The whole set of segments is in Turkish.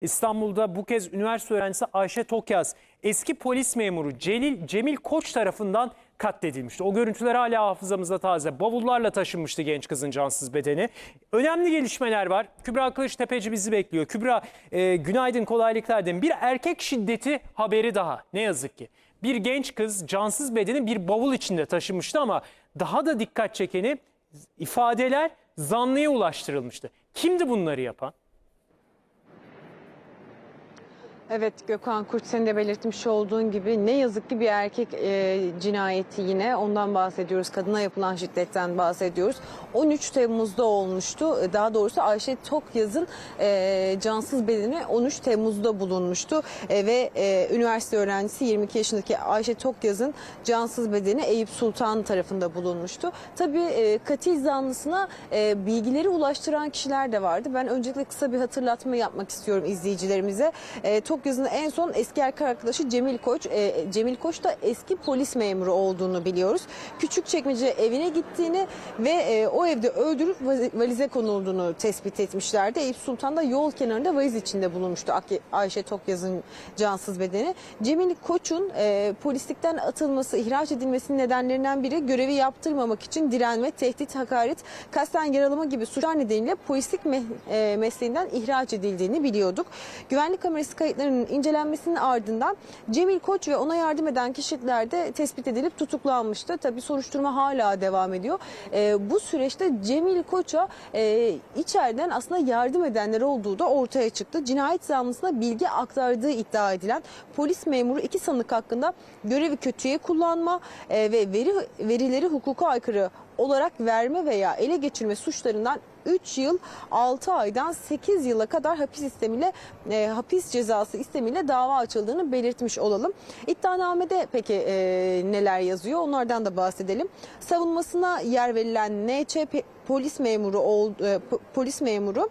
İstanbul'da bu kez üniversite öğrencisi Ayşe Tokyaz eski polis memuru Celil Cemil Koç tarafından katledilmişti. O görüntüler hala hafızamızda taze. Bavullarla taşınmıştı genç kızın cansız bedeni. Önemli gelişmeler var. Kübra Kılıçtepeci bizi bekliyor. Kübra e, günaydın kolaylıklar dedim. Bir erkek şiddeti haberi daha ne yazık ki. Bir genç kız cansız bedeni bir bavul içinde taşımıştı ama daha da dikkat çekeni ifadeler zanlıya ulaştırılmıştı. Kimdi bunları yapan? Evet Gökhan Kurt senin de belirtmiş olduğun gibi ne yazık ki bir erkek e, cinayeti yine ondan bahsediyoruz. Kadına yapılan şiddetten bahsediyoruz. 13 Temmuz'da olmuştu. E, Daha doğrusu Ayşe Tokyaz'ın e, cansız bedeni 13 Temmuz'da bulunmuştu. E, ve e, üniversite öğrencisi 22 yaşındaki Ayşe Tokyaz'ın cansız bedeni Eyüp Sultan tarafında bulunmuştu. Tabii e, katil zanlısına e, bilgileri ulaştıran kişiler de vardı. Ben öncelikle kısa bir hatırlatma yapmak istiyorum izleyicilerimize. E, Tokyaz'ın en son eski erkek arkadaşı Cemil Koç. E, Cemil Koç da eski polis memuru olduğunu biliyoruz. Küçükçekmece evine gittiğini ve e, o evde öldürüp valize- konulduğunu tespit etmişlerdi. Eyüp Sultan da yol kenarında valiz içinde bulunmuştu Ayşe Tokyaz'ın cansız bedeni. Cemil Koç'un e, polislikten atılması, ihraç edilmesinin nedenlerinden biri görevi yaptırmamak için direnme, tehdit, hakaret, kasten yaralama gibi suçlar nedeniyle polislik me- e, mesleğinden ihraç edildiğini biliyorduk. Güvenlik kamerası kayıtlarının incelenmesinin ardından Cemil Koç ve ona yardım eden kişiler de tespit edilip tutuklanmıştı. Tabii soruşturma hala devam ediyor. E, bu süreçte Cemil Koç'a e, içeriden aslında yardım edenler olduğu da ortaya çıktı. Cinayet zanlısına bilgi aktardığı iddia edilen polis memuru iki sanık hakkında görevi kötüye kullanma e, ve veri verileri hukuka aykırı olarak verme veya ele geçirme suçlarından 3 yıl 6 aydan 8 yıla kadar hapis istemiyle e, hapis cezası istemiyle dava açıldığını belirtmiş olalım. İddianamede peki e, neler yazıyor onlardan da bahsedelim. Savunmasına yer verilen NÇ pe- polis memuru e, po- polis memuru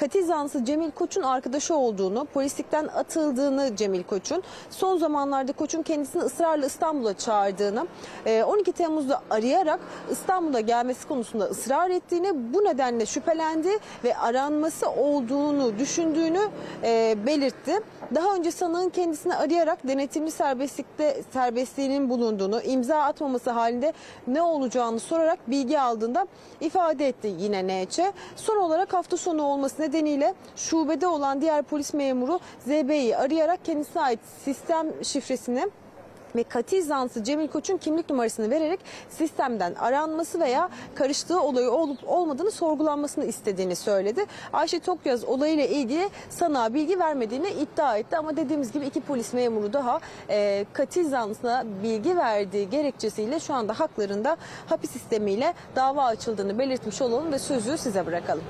katil zanlısı Cemil Koç'un arkadaşı olduğunu, polislikten atıldığını Cemil Koç'un, son zamanlarda Koç'un kendisini ısrarla İstanbul'a çağırdığını, e, 12 Temmuz'da arayarak İstanbul'a gelmesi konusunda ısrar ettiğini, bu nedenle şüphelendi ve aranması olduğunu düşündüğünü e, belirtti. Daha önce sanığın kendisini arayarak denetimli serbestlikte serbestliğinin bulunduğunu, imza atmaması halinde ne olacağını sorarak bilgi aldığında ifade etti yine NÇ. Son olarak hafta sonu olması nedeniyle şubede olan diğer polis memuru ZB'yi arayarak kendisine ait sistem şifresini ve katil zanlısı Cemil Koç'un kimlik numarasını vererek sistemden aranması veya karıştığı olayı olup olmadığını sorgulanmasını istediğini söyledi. Ayşe Tokyaz olayıyla ilgili sanığa bilgi vermediğini iddia etti ama dediğimiz gibi iki polis memuru daha e, katil zanlısına bilgi verdiği gerekçesiyle şu anda haklarında hapis sistemiyle dava açıldığını belirtmiş olalım ve sözü size bırakalım.